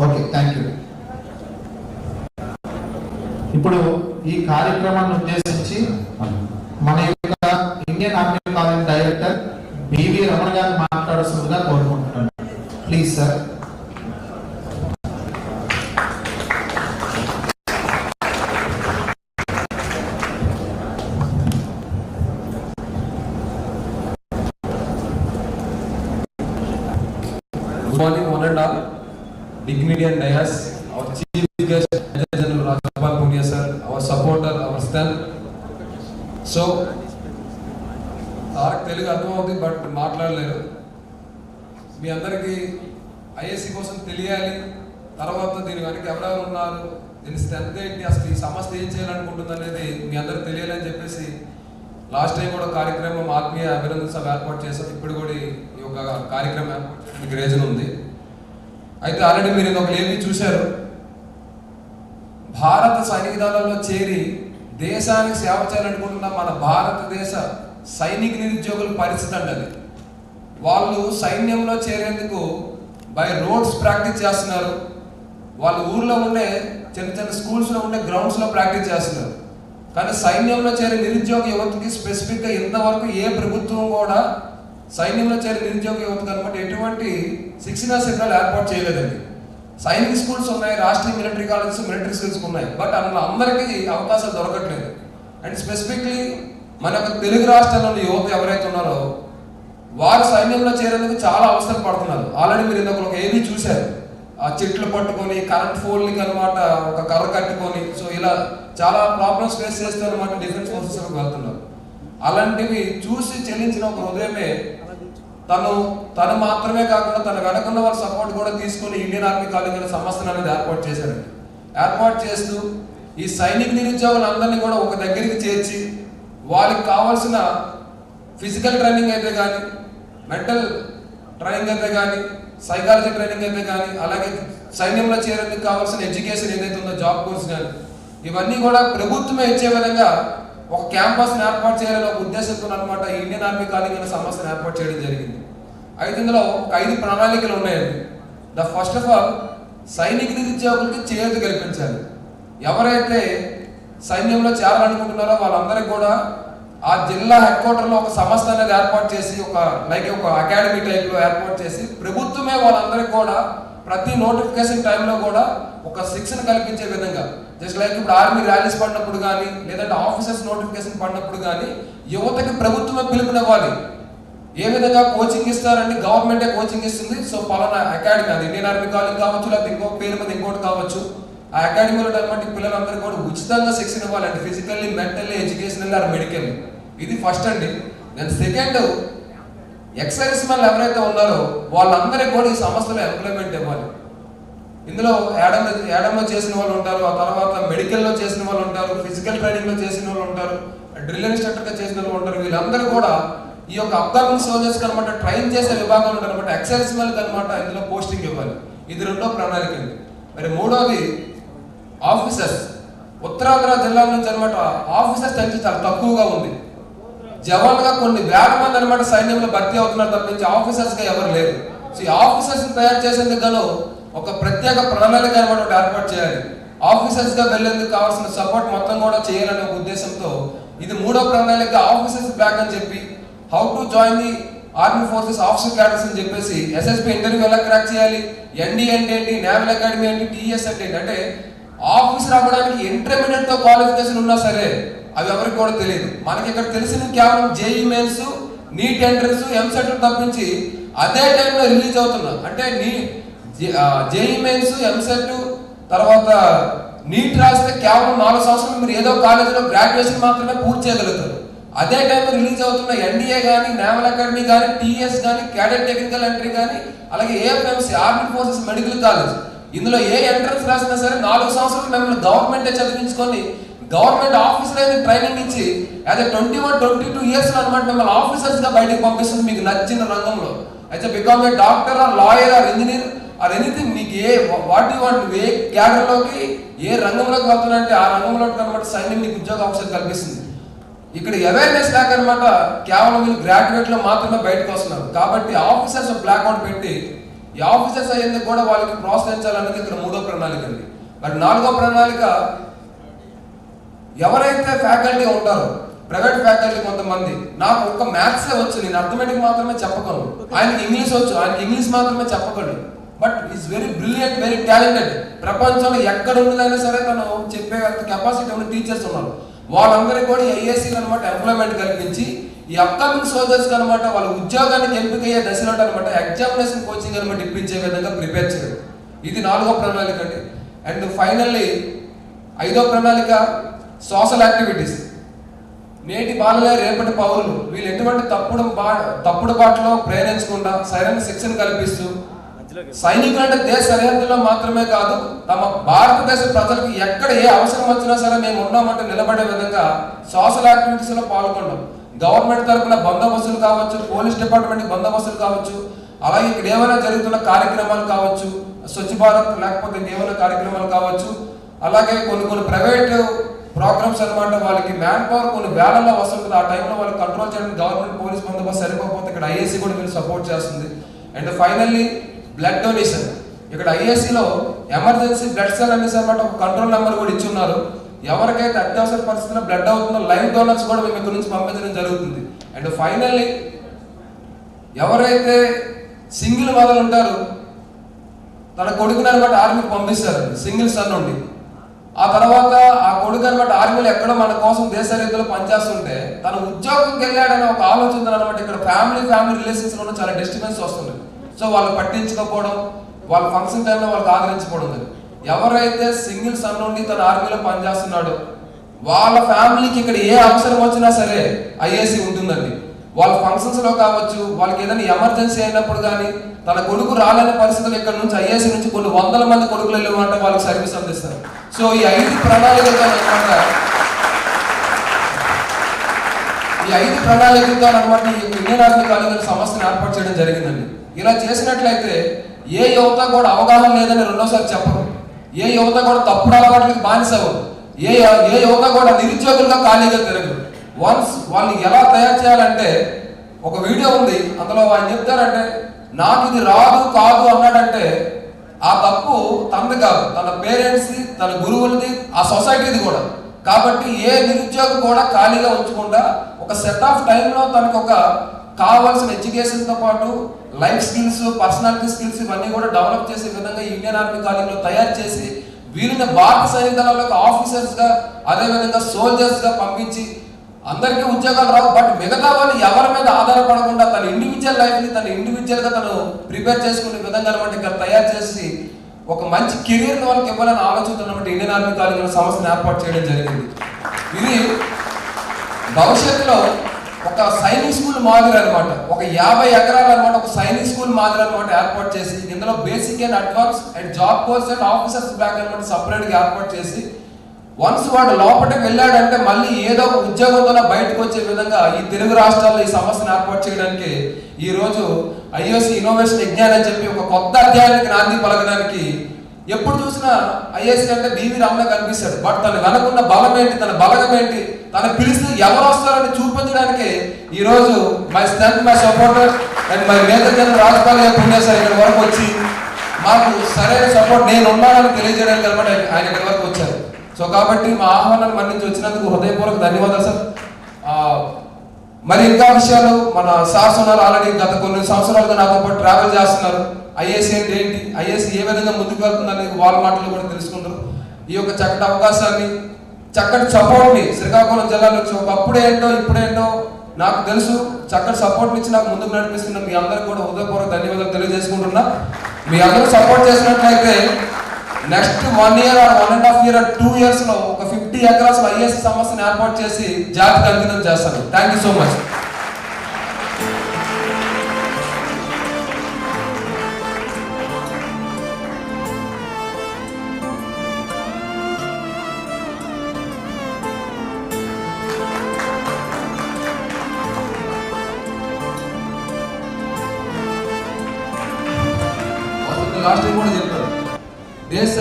Okay thank you ఇప్పుడు ఈ కార్యక్రమాన్ని ఉద్దేశించి మన యొక్క Indian army college director B V Ramana గారు మాట్లాడాల్సిందిగా కోరుకుంటున్నాను. Please sir Good morning, one and all. Dignity and Dias, our chief guest, Major General Rajapal Punia sir, our supporter, our strength. So, Telugu అర్థమవుతుంది but మాట్లాడలేరు. మీ అందరికీ ISC కోసం తెలియాలి. తర్వాత దీని వెనక ఎవరెవరు ఉన్నారు? దీని స్ట్రెంత్ ఏంటి? అసలు ఈ సమస్య ఏం చేయాలనుకుంటుంది అనేది మీ అందరికి తెలియాలని చెప్పేసి లాస్ట్ టైం కూడా కార్యక్రమం ఆత్మీయ అభినందన సభ ఏర్పాటు చేసాం ఇప్పుడు కూడా ఈ యొక్క కార్యక్రమం మీకు రేజన్ ఉంది. అయితే ఆల్రెడీ మీరు ఇంకొక ఒక ఏమి చూశారు. భారత సైనిక దళంలో చేరి దేశానికి సేవ చేయాలనుకుంటున్న మన భారతదేశ సైనిక నిరుద్యోగుల పరిస్థితి అంటే వాళ్ళు సైన్యంలో చేరేందుకు బై రోడ్స్ ప్రాక్టీస్ చేస్తున్నారు. వాళ్ళ ఊర్లో ఉండే చిన్న చిన్న స్కూల్స్లో ఉండే గ్రౌండ్స్లో ప్రాక్టీస్ చేస్తున్నారు. కానీ సైన్యంలో చేరే నిరుద్యోగ యువతకి స్పెసిఫిక్గా ఇంతవరకు ఏ ప్రభుత్వం కూడా సైన్యంలో చేరే నిరుద్యోగ యువతకు అనమాట ఎటువంటి శిక్షణా శిబిరాలు ఏర్పాటు చేయలేదండి. సైనిక్ స్కూల్స్ ఉన్నాయి Rashtriya military colleges military schools ఉన్నాయి. బట్ అందులో అందరికీ అవకాశాలు దొరకట్లేదు. అండ్ స్పెసిఫిక్లీ మన యొక్క తెలుగు రాష్ట్రాల్లో యువత ఎవరైతే ఉన్నారో వారు సైన్యంలో చేరేందుకు చాలా అవసరం పడుతున్నారు. ఆల్రెడీ మీరు ఇంకొక ఒక ఏవి చూశారు. ఆ చెట్లు పట్టుకొని కరెంట్ ఫోల్డ్కి అనమాట ఒక కర్ర కట్టుకొని సో ఇలా చాలా ప్రాబ్లమ్స్ ఫేస్ చేస్తారు అనమాట డిఫెన్స్ ఫోర్సెస్ వెళ్తున్నారు. అలాంటివి చూసి చెల్లించిన ఒక హృదయమే తను తను మాత్రమే కాకుండా తన వెనకున్న వాళ్ళ సపోర్ట్ కూడా తీసుకొని ఇండియన్ ఆర్మీ కాలేజ్ అనే సంస్థను అనేది ఏర్పాటు చేశారండి ఏర్పాటు చేస్తూ ఈ సైనిక నిరుద్యోగులందరినీ కూడా ఒక దగ్గరికి చేర్చి వాళ్ళకి కావాల్సిన ఫిజికల్ ట్రైనింగ్ అయితే కానీ మెంటల్ ట్రైనింగ్ అయితే కానీ సైకాలజీ ట్రైనింగ్ అయితే కానీ అలాగే సైన్యంలో చేరేందుకు కావాల్సిన ఎడ్యుకేషన్ ఏదైతే ఉందో జాబ్ కోర్స్ కానీ ఇవన్నీ కూడా ప్రభుత్వమే ఇచ్చే విధంగా ఒక క్యాంపస్ ఏర్పాటు చేయాలని ఒక ఉద్దేశంతో అనమాట ఇండియన్ ఆర్మీ కాలేజ్ అనే సంస్థను ఏర్పాటు చేయడం జరిగింది. అయితే ఇందులో ఒక ఐదు ప్రణాళికలు ఉన్నాయండి. ద ఫస్ట్ ఆఫ్ ఆల్ సైనిక నిరుద్యోగులకి చేయూత కల్పించాలి. ఎవరైతే సైన్యంలో చేరాలనుకుంటున్నారో వాళ్ళందరికీ కూడా ఆ జిల్లా హెడ్ క్వార్టర్లో ఒక సంస్థ అనేది ఏర్పాటు చేసి ఒక లైక్ ఒక అకాడమీ టైప్లో ఏర్పాటు చేసి ప్రభుత్వమే వాళ్ళందరికీ కూడా ప్రతి నోటిఫికేషన్ టైంలో కూడా ఒక శిక్షణ కల్పించే విధంగా. జస్ట్ లైక్ ఇప్పుడు ఆర్మీ ర్యాలీస్ పడినప్పుడు కానీ లేదంటే ఆఫీసర్స్ నోటిఫికేషన్ పడినప్పుడు కానీ యువతకి ప్రభుత్వమే పిలుపునివ్వాలి ఏ విధంగా కోచింగ్ ఇస్తారంటే గవర్నమెంటే కోచింగ్ ఇస్తుంది? సో పలానా అకాడమీ అది ఇండియన్ ఆర్మీ కాలేజ్ కావచ్చు లేకపోతే ఇంకో పేరు మీద ఇంకోటి కావచ్చు. ఆ అకాడమీలో ఉన్నటువంటి పిల్లలందరూ కూడా ఉచితంగా శిక్షణ ఇవ్వాలండి. Physically mentally educational or medical ఇది ఫస్ట్ అండి. దెన్ సెకండ్ ఎక్సైజ్ మెన్ ఎవరైతే ఉన్నారో వాళ్ళందరికీ కూడా ఈ సంస్థలో ఎంప్లాయ్మెంట్ ఇవ్వాలి. ఇందులో యాడమ్ యాడమ్లో చేసిన వాళ్ళు ఉంటారు ఆ తర్వాత మెడికల్లో చేసిన వాళ్ళు ఉంటారు ఫిజికల్ ట్రైనింగ్లో చేసిన వాళ్ళు ఉంటారు డ్రిల్ ఇన్స్ట్రక్టర్గా చేసిన వాళ్ళు ఉంటారు వీళ్ళందరూ కూడా ఈ యొక్క అప్కమింగ్ సోల్జర్స్కి అనమాట ట్రైన్ చేసే విభాగంలో అనమాట ఎక్సైజ్ వాళ్ళకి అనమాట ఇందులో పోస్టింగ్ ఇవ్వాలి. ఇది రెండో ప్రణాళిక అండి మరి మూడోది ఆఫీసర్స్. ఉత్తరాంధ్ర జిల్లా నుంచి అనమాట ఆఫీసర్స్ సంఖ్య చాలా తక్కువగా ఉంది. జవాన్గా కొన్ని వేల మంది అనమాట సైన్యంలో భర్తీ అవుతున్నారు తప్పించి ఆఫీసర్స్గా ఎవరు లేరు. సో ఈ ఆఫీసర్స్ తయారు చేసేందుకు గాను ఒక ప్రత్యేక ప్రణాళిక అనమాట ఏర్పాటు చేయాలి. ఆఫీసర్స్గా వెళ్ళేందుకు కావాల్సిన సపోర్ట్ మొత్తం కూడా చేయాలనే ఉద్దేశంతో ఇది మూడో ప్రణాళిక ఆఫీసర్స్ బ్యాక్ అని చెప్పి how to join the army forces officer cadres అని చెప్పేసి ఎస్ఎస్పి ఇంటర్వ్యూ ఎలా క్రాక్ చేయాలి ఎన్డీ అంటే ఏంటి నేవల్ అకాడమీ ఏంటి టీఎస్ అంటే ఏంటి అంటే ఆఫీసర్ అవ్వడానికి ఇంటర్మీడియట్తో క్వాలిఫికేషన్ ఉన్నా సరే అవి ఎవరికి కూడా తెలియదు. మనకి ఇక్కడ తెలిసిన కేవలం JE mains NEET entrance EAMCET తప్పించి అదే టైంలో రిలీజ్ అవుతున్నా. అంటే నీ జేఈ మెయిన్స్ ఎంసెట్ తర్వాత నీట్ రాస్తే కేవలం నాలుగు సంవత్సరాలు మీరు ఏదో కాలేజీలో గ్రాడ్యుయేషన్ మాత్రమే పూర్తి చేయగలుగుతారు. అదే టైంలో రిలీజ్ అవుతున్న ఎన్డీఏ కానీ నేవల్ అకాడమీ కానీ టీఎస్ కానీ క్యాడెట్ టెక్నికల్ ఎంట్రీ కానీ అలాగే AFMC army forces medical college ఇందులో ఏ ఎంట్రన్స్ రాసినా సరే నాలుగు సంవత్సరాలు మిమ్మల్ని గవర్నమెంటే చదివించుకొని గవర్నమెంట్ ఆఫీసర్ అయితే ట్రైనింగ్ ఇచ్చి అదే twenty one twenty two years అనమాట మిమ్మల్ని ఆఫీసర్స్గా బయటకు పంపిస్తుంది మీకు నచ్చిన రంగంలో. అయితే BCom A doctor or lawyer or engineer or anything మీకు ఏ వాట్ యూ వాంట్ ఏ క్యాడర్లోకి ఏ రంగంలోకి వెళ్తున్నంటే ఆ రంగంలో అనమాట సైన్యం మీకు ఉద్యోగ అవకాశం కల్పిస్తుంది. ఇక్కడ అవేర్నెస్ లేక అనమాట కేవలం వీళ్ళు గ్రాడ్యుయేట్లో మాత్రమే బయటకు వస్తున్నారు. కాబట్టి ఆఫీసర్స్ బ్లాక్ అవుట్ పెట్టి ఈ ఆఫీసర్స్ అయ్యేందుకు కూడా వాళ్ళకి ప్రోత్సహించాలన్నది ఇక్కడ మూడో ప్రణాళిక అండి. మరి నాలుగో ప్రణాళిక ఎవరైతే ఫ్యాకల్టీ ఉంటారో ప్రైవేట్ ఫ్యాకల్టీ కొంతమంది నాకు ఒక్క మ్యాథ్సే వచ్చు నేను అర్థమెటిక్ మాత్రమే చెప్పగలను. ఆయనకి ఇంగ్లీష్ వచ్చు ఆయనకి ఇంగ్లీష్ మాత్రమే చెప్పగలను. But is very brilliant very talented ప్రపంచంలో ఎక్కడ ఉన్నదైనా సరే తను చెప్పే కెపాసిటీ ఉన్న టీచర్స్ ఉన్నారు. వాళ్ళందరికీ కూడా ఐఏసీ అనమాట ఎంప్లాయ్మెంట్ కల్పించి ఈ అప్కమింగ్ సోల్జర్స్ అనమాట వాళ్ళ ఉద్యోగానికి ఎంపిక అయ్యే దశలో అనమాట ఎగ్జామినేషన్ కోచింగ్ అనమాట ఇప్పించే విధంగా ప్రిపేర్ చేయడం. ఇది నాలుగో ప్రణాళిక అండి. అండ్ ఫైనల్లీ ఐదో ప్రణాళిక సోషల్ యాక్టివిటీస్ నేటి బాలలే రేపటి పౌరులు వీళ్ళు ఎటువంటి తప్పుడు బా తప్పుడు బాటలో ప్రేరించకుండా సరైన శిక్షణ కల్పిస్తూ సైనికులు అంటే దేశ సరిహద్దుల్లో మాత్రమే కాదు తమ భారతదేశ ప్రజలకు ఎక్కడ ఏ అవసరం వచ్చినా సరే మేము ఉన్నామంటే నిలబడే విధంగా సోషల్ యాక్టివిటీస్లో పాల్గొన్నాం గవర్నమెంట్ తరపున బందోబస్తులు కావచ్చు పోలీస్ డిపార్ట్మెంట్ బందోబస్తులు కావచ్చు అలాగే ఇక్కడ ఏమైనా జరుగుతున్న కార్యక్రమాలు కావచ్చు స్వచ్ఛ భారత్ లేకపోతే ఇంకేమైనా కార్యక్రమాలు కావచ్చు అలాగే కొన్ని కొన్ని ప్రైవేట్ ప్రోగ్రామ్స్ అనమాట వాళ్ళకి మ్యాన్ పవర్ కొన్ని వేలల్లో వస్తుంటుంది. ఆ టైంలో వాళ్ళు కంట్రోల్ చేయడానికి గవర్నమెంట్ పోలీస్ బందోబస్తు సరిపోకపోతే ఇక్కడ ఐఏసీ కూడా వీళ్ళు సపోర్ట్ చేస్తుంది. అండ్ ఫైనల్లీ బ్లడ్ డొనేషన్ ఇక్కడ ఐఏసీలో ఎమర్జెన్సీ బ్లడ్ సెల్ అనేసి అనమాట ఒక కంట్రోల్ నెంబర్ కూడా ఇచ్చున్నారు. ఎవరికైతే అత్యవసర పరిస్థితుల్లో బ్లడ్ అవుతుందో లైవ్ డోనర్స్ కూడా మేము ఇక్కడ నుంచి పంపించడం జరుగుతుంది. అండ్ ఫైనల్లీ ఎవరైతే సింగిల్ మదర్ ఉంటారో తన కొడుకుని అనమాట ఆర్మీకి పంపిస్తారు. సింగిల్ సన్ నుండి. ఆ తర్వాత ఆ కొడుకు అనమాట ఆర్మీలు ఎక్కడో మన కోసం దేశ రీతిలో పనిచేస్తుంటే తన ఉద్యోగంకి వెళ్ళాడని ఒక ఆలోచన అనమాట ఇక్కడ ఫ్యామిలీ ఫ్యామిలీ రిలేషన్స్లో చాలా డిస్టర్బెన్స్ వస్తుంది. సో వాళ్ళు పట్టించుకోకపోవడం వాళ్ళ ఫంక్షన్ టైంలో వాళ్ళకి ఆదరించకపోవడం ఎవరైతే సింగిల్ సన్ నుండి తన ఆర్మీలో పనిచేస్తున్నాడో వాళ్ళ ఫ్యామిలీకి ఇక్కడ ఏ అవసరం వచ్చినా సరే ఐఏసీ ఉంటుందండి. వాళ్ళ ఫంక్షన్స్లో కావచ్చు వాళ్ళకి ఏదైనా ఎమర్జెన్సీ అయినప్పుడు కానీ తన కొడుకు రాలేని పరిస్థితులు ఇక్కడ నుంచి ఐఏసీ నుంచి కొన్ని వందల మంది కొడుకులు వెళ్ళమంటే వాళ్ళకి సర్వీస్ అందిస్తారు. సో ఈ ఐదు ప్రణాళికలతో అనమాట ఈ ఐదు ప్రణాళికలతో అనమాట ఈ ఇండియన్ ఆర్మీ కాలేజీల సంస్థను ఏర్పాటు చేయడం జరిగిందండి. ఇలా చేసినట్లయితే ఏ యువత కూడా అవగాహన లేదని రెండోసారి చెప్పరు. ఏ యువత కూడా తప్పుడు అలవాట్లకి బానిసవ్వరు ఏ ఏ యువత కూడా నిరుద్యోగులుగా ఖాళీగా తిరగరు. వన్స్ వాళ్ళని ఎలా తయారు చేయాలంటే ఒక వీడియో ఉంది అందులో వాళ్ళు చెప్తారంటే నాకు ఇది రాదు కాదు అన్నాడంటే ఆ తప్పు తనది కాదు. తన పేరెంట్స్ది తన గురువులది ఆ సొసైటీది కూడా. కాబట్టి ఏ నిరుద్యోగం కూడా ఖాళీగా ఉంచకుండా ఒక సెట్ ఆఫ్ టైంలో తనకు ఒక కావాల్సిన ఎడ్యుకేషన్తో పాటు లైఫ్ స్కిల్స్ పర్సనాలిటీ స్కిల్స్ ఇవన్నీ కూడా డెవలప్ చేసే విధంగా ఇండియన్ ఆర్మీ కాలేజీలో తయారు చేసి వీరిని భారత సైనిక దళాలకు ఆఫీసర్స్గా అదేవిధంగా అదే విధంగా పంపించి అందరికీ ఉద్యోగాలు రావు. బట్ మిగతా వాళ్ళు ఎవరి మీద ఆధారపడకుండా తన ఇండివిజువల్ లైఫ్ని తన ఇండివిజువల్గా తను ప్రిపేర్ చేసుకునే విధంగా అనమాట ఇక్కడ తయారు చేసి ఒక మంచి కెరీర్ వాళ్ళకి ఇవ్వాలని ఆలోచిస్తున్నమాట అనమాట ఇండియన్ ఆర్మీ కాలేజీలో సంస్థను ఏర్పాటు చేయడం జరిగింది. ఇది భవిష్యత్తులో ఒక సైనిక్ స్కూల్ మాదిరి అనమాట ఒక యాభై ఎకరాలు అనమాట ఒక సైనిక్ స్కూల్ మాదిరి అనమాట ఏర్పాటు చేసి ఇందులో basic and advance and job course and officers back అనమాట సపరేట్గా ఏర్పాటు చేసి వన్స్ వాడు లోపలికి వెళ్ళాడంటే మళ్ళీ ఏదో ఒక ఉద్యోగంతో బయటకు వచ్చే విధంగా ఈ తెలుగు రాష్ట్రాల్లో ఈ సమస్యను ఏర్పాటు చేయడానికి ఈ రోజు ఐఓసి ఇన్నోవేషన్ విజ్ఞాన్ అని చెప్పి ఒక కొత్త అధ్యాయానికి నాంది పలకడానికి ఎప్పుడు చూసినా ఐఏఎస్ అంటే బీవీ రమణ కనిపిస్తాడు. బట్ తన వెనకున్న బలం ఏంటి? తన బలగం ఏంటి? తన పిలిస్తే ఎవరు వస్తారని చూపించడానికి ఈరోజు my strength my supporter and my major general Rajapal గారు ఇక్కడ వరకు వచ్చి మాకు సరైన సపోర్ట్ నేను ఉన్నానని తెలియజేయడానికి అనమాట ఆయన ఇక్కడ వరకు వచ్చారు. సో కాబట్టి మా ఆహ్వానాన్ని మన్నించి వచ్చినందుకు హృదయపూర్వక ధన్యవాదాలు సార్ మరి ఇంకా విషయాలు మన సార్స్ ఉన్నారు ఆల్రెడీ గత కొన్ని సంవత్సరాలుగా నాతో పాటు ట్రావెల్ చేస్తున్నారు. ఐఏఎస్ అంటే ఏంటి? ఐఏఎస్ ఏ విధంగా ముందుకు వెళ్తుందనేది వాళ్ళ మాటలు కూడా తెలుసుకుంటారు. ఈ యొక్క చక్కటి అవకాశాన్ని చక్కటి సపోర్ట్ని శ్రీకాకుళం జిల్లా నుంచి ఒకప్పుడు ఏంటో ఇప్పుడేంటో నాకు తెలుసు. చక్కటి సపోర్ట్ ఇచ్చి నాకు ముందుకు నడిపిస్తున్న మీ అందరికి కూడా హృదయపూర్వక ధన్యవాదాలు తెలియజేసుకుంటున్నా. మీ అందరూ సపోర్ట్ చేసినట్లయితే next one year or one and half year or two ఇయర్స్లో ఒక ఫిఫ్టీ ఎకరాస్ ఐఎస్ సమస్యను ఏర్పాటు చేసి జాతి అంకితం చేస్తాను. థ్యాంక్ యూ సో మచ్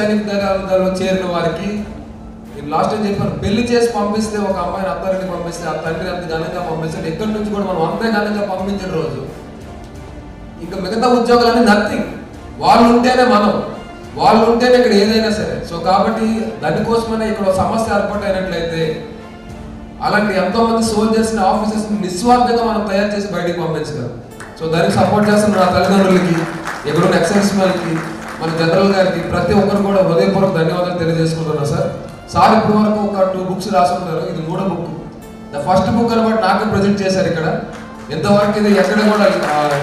సైనిక దళాలలో చేరిన వారికి నేను లాస్ట్ టైం చెప్పాను పెళ్ళి చేసి పంపిస్తే ఒక అమ్మాయిని అత్తారిని పంపిస్తే ఆ తండ్రి అంత ఘనంగా పంపిస్తే ఇక్కడి నుంచి కూడా మనం అంతే ఘనంగా పంపించిన రోజు. ఇంకా మిగతా ఉద్యోగాలన్నీ నథింగ్ వాళ్ళు ఉంటేనే మనం. వాళ్ళు ఉంటేనే ఇక్కడ ఏదైనా సరే. సో కాబట్టి దానికోసమైనా ఇక్కడ సమస్య ఏర్పాటు అయినట్లయితే అలాంటి ఎంతో మంది సోల్జర్స్ని ఆఫీసర్స్ని నిస్వార్థంగా మనం తయారు చేసి బయటకు పంపించగలం. సో దానికి సపోర్ట్ చేస్తున్న నా తల్లిదండ్రులకి ఇక్కడ ఉన్న ఎక్సైజ్ మన జనరల్ గారికి ప్రతి ఒక్కరు కూడా హృదయపూర్వక ధన్యవాదాలు తెలియజేసుకుంటున్నా సార్. సార్ ఇప్పటి వరకు ఒక టూ బుక్స్ రాసుకుంటారు ఇది మూడో బుక్. ద ఫస్ట్ బుక్ అనమాట నాకే ప్రజెంట్ చేశారు ఇక్కడ. ఇంతవరకు ఇది ఎక్కడ కూడా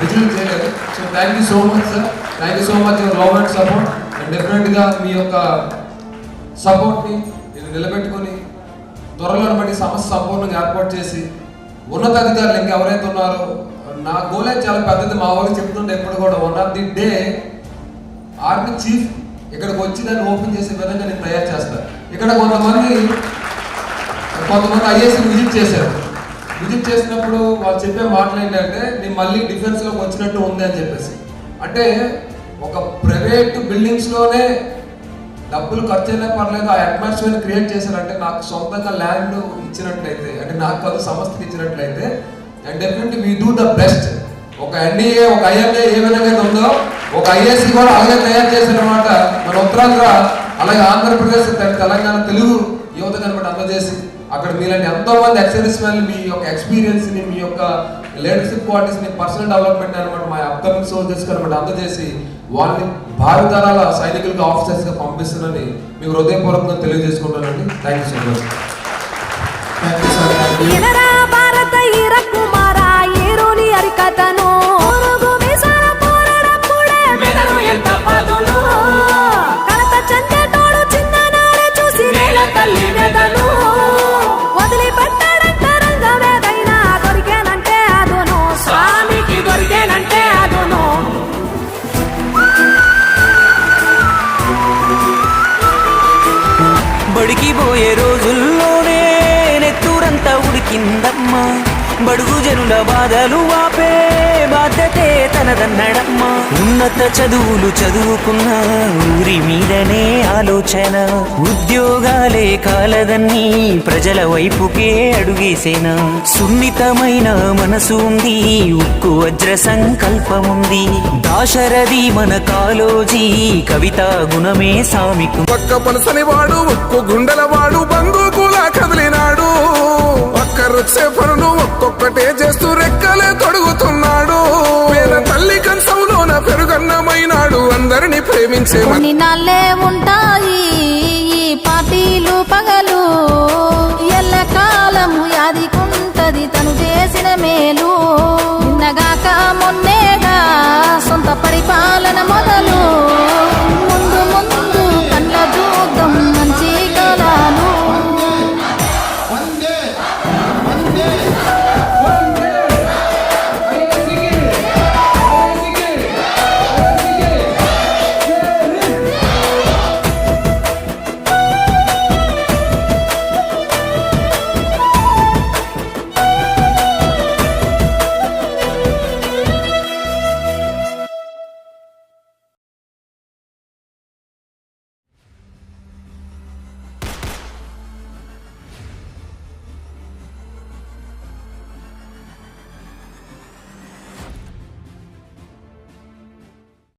డిజిటల్ చేయలేదు. So thank you so much sir thank you so much your love and support and డెఫినెట్గా మీ యొక్క సపోర్ట్ని ఇది నిలబెట్టుకొని త్వరలో బట్టి సమస్య సంపూర్ణంగా ఏర్పాటు చేసి ఉన్నతాధికారులు ఇంకా ఎవరైతే ఉన్నారో నా గోలే చాలా పెద్దది. మా వాళ్ళు చెప్తుంటే ఎప్పుడు కూడా one of the day army chief ఇక్కడికి వచ్చి దాన్ని ఓపెన్ చేసే విధంగా నేను తయారు చేస్తాను. ఇక్కడ కొంతమంది కొంతమంది ఐఏఎస్ విజిట్ చేశారు. విజిట్ చేసినప్పుడు వాళ్ళు చెప్పే మాటలు ఏంటంటే నేను మళ్ళీ డిఫెన్స్లోకి వచ్చినట్టు ఉంది అని చెప్పేసి. అంటే ఒక ప్రైవేట్ బిల్డింగ్స్లోనే డబ్బులు ఖర్చు అయినా పర్లేదు ఆ అట్మాస్ఫియర్ క్రియేట్ చేశారంటే నాకు సొంతంగా ల్యాండ్ ఇచ్చినట్లయితే అంటే నాకు కాదు సంస్థకి ఇచ్చినట్లయితే and definitely we do the best. ఒక ఎన్డీఏ ఒక ఐఎంఏ ఏ విధంగా ఉందో ఒక ఐఎస్సి కూడా అలాగే తయారు చేశారన్నమాట మన ఉత్తరాంధ్ర అలాగే ఆంధ్రప్రదేశ్ తెలంగాణ తెలుగు యువత కనబడి అందజేసి అక్కడ మీలాంటి ఎంతో మంది ఎక్సర్వీస్ మెన్ మీ యొక్క ఎక్స్పీరియన్స్ని మీ యొక్క లీడర్షిప్ క్వాలిటీస్ని పర్సనల్ డెవలప్మెంట్ అనమాట మా అప్కమింగ్ సోల్జర్స్ కనబడి అందజేసి వాళ్ళని భావితరాల సైనికులుగా ఆఫీసర్స్గా పంపిస్తున్నానని మీకు హృదయపూర్వకంగా తెలియజేసుకుంటానండి థ్యాంక్ యూ సో మచ్. బడికి పోయే రోజుల్లోనే నెత్తూరంతా ఉడికిందమ్మా. బడుగు జనుల బాధలు వాపే బాధ్యతే తనదన్నడమ్మా. ఉన్నత చదువులు చదువుకున్న ఊరి మీదనే ఆలోచన. ఉద్యోగాలే కాలదన్నీ ప్రజల వైపుకే అడుగేసేనా. సున్నితమైన మనసు ఉంది ఉక్కు వజ్ర సంకల్పముంది. దాశరథి మన కాలోజీ కవితా గుణమే సామికు. పక్క పలసని వాడు ఒక్కు గుండెల వాడు బందూకులా కదిలినాడు. ఒక్క ఒక్కటే చేస్తూ రెక్కలే తొడుగుతున్నాడు. పేద తల్లి కంచంలోన పెరుగన్నమైనాడు. అందరిని ప్రేమించే మన నాళ్ళే ఉంటాయి ఈ పార్టీలు పగలు. ఎల్ల కాలము యాదికుంటది తను చేసిన మేలు.